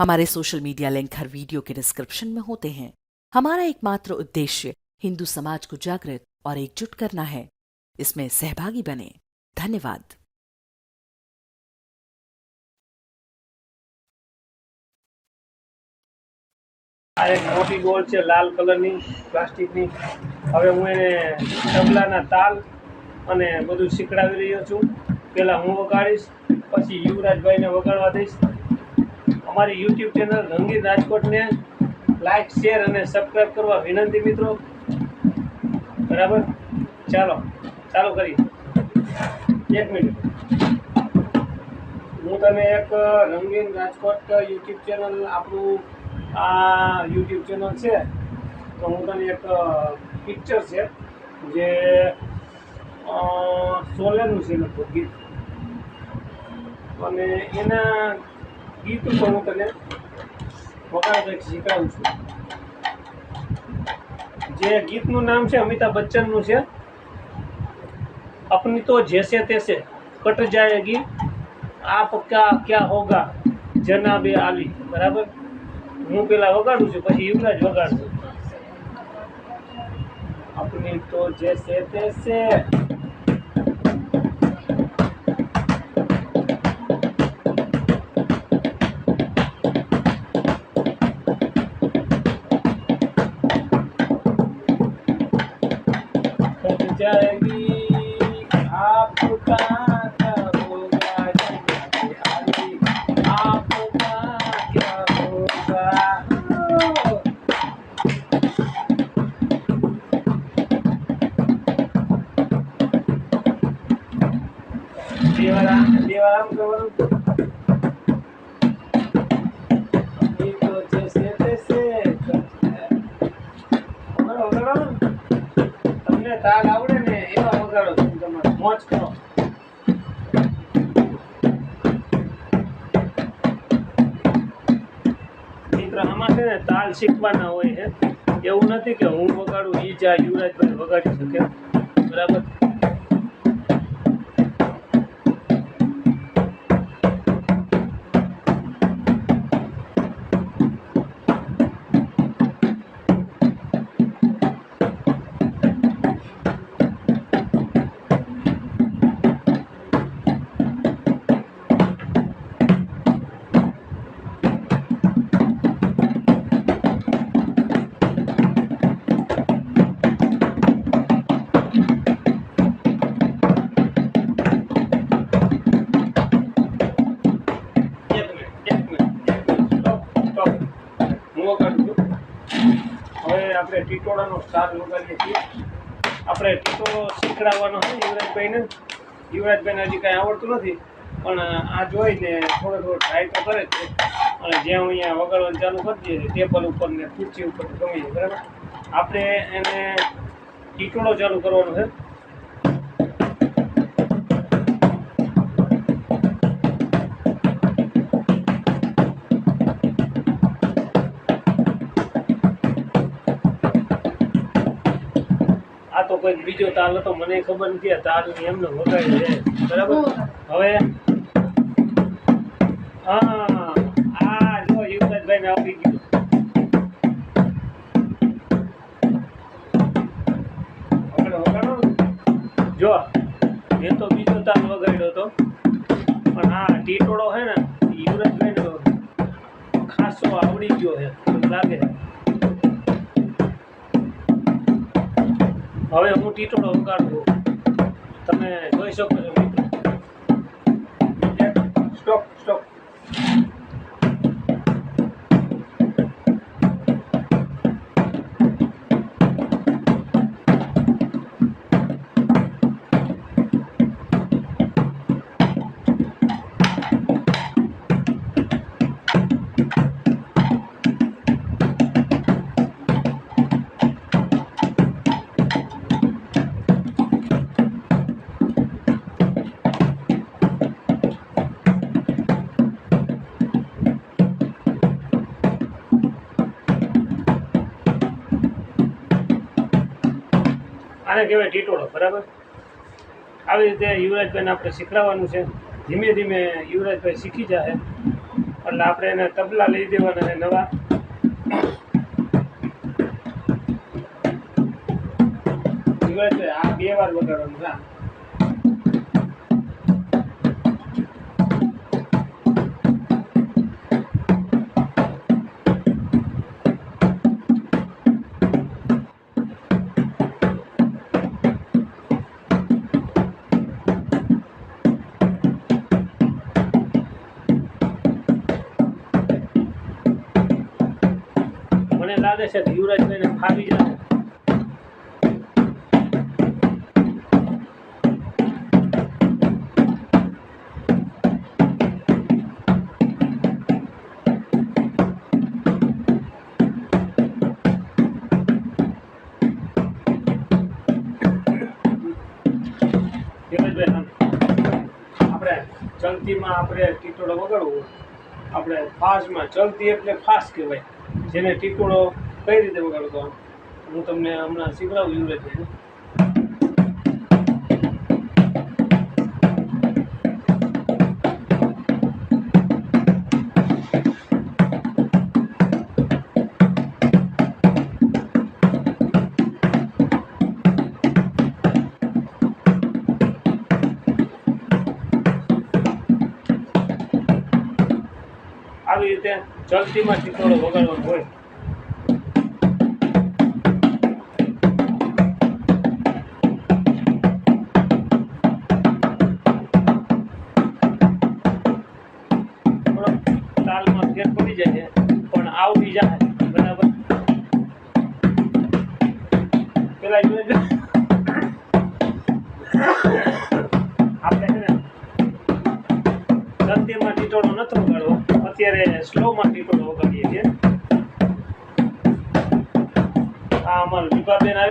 हमारे social media link हर video के डिस्क्रिप्शन में होते हैं हमारा एकमात्र उद्देश्य हिंदू समाज को जागृत और एकजुट करना है इसमें सहभागी बने धन्यवाद આ એક મોટી ડોલ છે લાલ કલરની પ્લાસ્ટિકની હવે હું એને તબલાના તાલ અને બધું શીખડાવી રહ્યો છું પહેલાં હું વગાડીશ પછી યુવરાજભાઈને વગાડવા દઈશ અમારી યુટ્યુબ ચેનલ રંગીન રાજકોટને લાઈક શેર અને સબસ્ક્રાઈબ કરવા વિનંતી મિત્રો. બરાબર? ચાલો, ચાલુ કરી એક મિનિટ હું તમે એક રંગીન રાજકોટ યુટ્યુબ ચેનલ આપણું આ યુટ્યુબ ચેનલ છે, તો હું તને એક પિક્ચર છે, જે સોલેનું છે લગભગ ગીત. અને એના ગીત ઉપર હું તને વગાડતા શીખવાડું છું જે ગીતનું નામ છે અમિતાભ બચ્ચનનું છે अपनी तो जैसे तैसे कट जाएगी आपका क्या होगा જનાબે આલી બરાબર હું પેલા વગાડું છું પછી યુવરાજ વગાડશે अपनी तो जैसे तैसे जाएगी आपका क्या होगा जनाबे आली મોજ કરો આમાં છે ને તાલ શીખવાના હોય છે. એવું નથી કે હું વગાડું, ઈ જા યુવરાજભાઈ વગાડી શકે. બરાબર? ટીટોળાનો સ્ટાર લગાવીએ છીએ. આપણે ટીટોળો શીખડાવવાનો છે યુવરાજભાઈને. યુવરાજભાઈને હજી કાંઈ આવડતું નથી પણ આ જોઈને થોડો થોડો ટ્રાય તો કરે છે. અને જ્યાં અહીંયા વગાડવાનું ચાલુ કરી દઈએ ટેબલ ઉપર ને ખુરશી ઉપર ગમે તે, બરાબર? આપણે એને ટીટોળો ચાલુ કરવાનો છે. આ તો કોઈ બીજો તાલ હતો મને ખબર નથી આ તાલ એમને વગાડી છે. બરાબર? હવે હા આ જો યુવરાજભાઈ ને આવડી ગયું. જો મેં તો બીજો તાલ વગાડ્યો હતો. પણ આ ટીટોળો છે ને યુવરાજભાઈ નો ખાસો આવડી ગયો છે લાગે છે. હવે હું ટીટોળો છું તમે જોઈ શકો છો મિત્રો. સ્ટોપ સ્ટોપ આને કહેવાય ટીટોળો બરાબર? આવી રીતે યુવરાજભાઈને આપણે શીખડાવવાનું છે. ધીમે ધીમે યુવરાજભાઈ શીખી જશે. એટલે આપણે એને તબલા લઈ દેવાના છે નવા. યુવરાજભાઈ, આ બે વાર વગાડવાનું છે લાગે છે યુવરાજભાઈને ફાવી જાય. આપણે ચલતીમાં આપણે ટીટોળો વગાડવો આપણે ફાસ્ટમાં, ચલતી એટલે ફાસ્ટ કહેવાય. જેને ટીકુડો કઈ રીતે વગાડતો હું તમને હમણાં શીખડાવું યુવરાજભાઈ. આવી રીતે ચલતીમાં ટીટોળો વગાડવાનો હોય. તાલમાં ફેર પડી જાય છે પણ આવું જાય અત્યારે સ્લોમાં ટીટોળો વગાડીએ છીએ. આ અમારું વિભાબેન આવી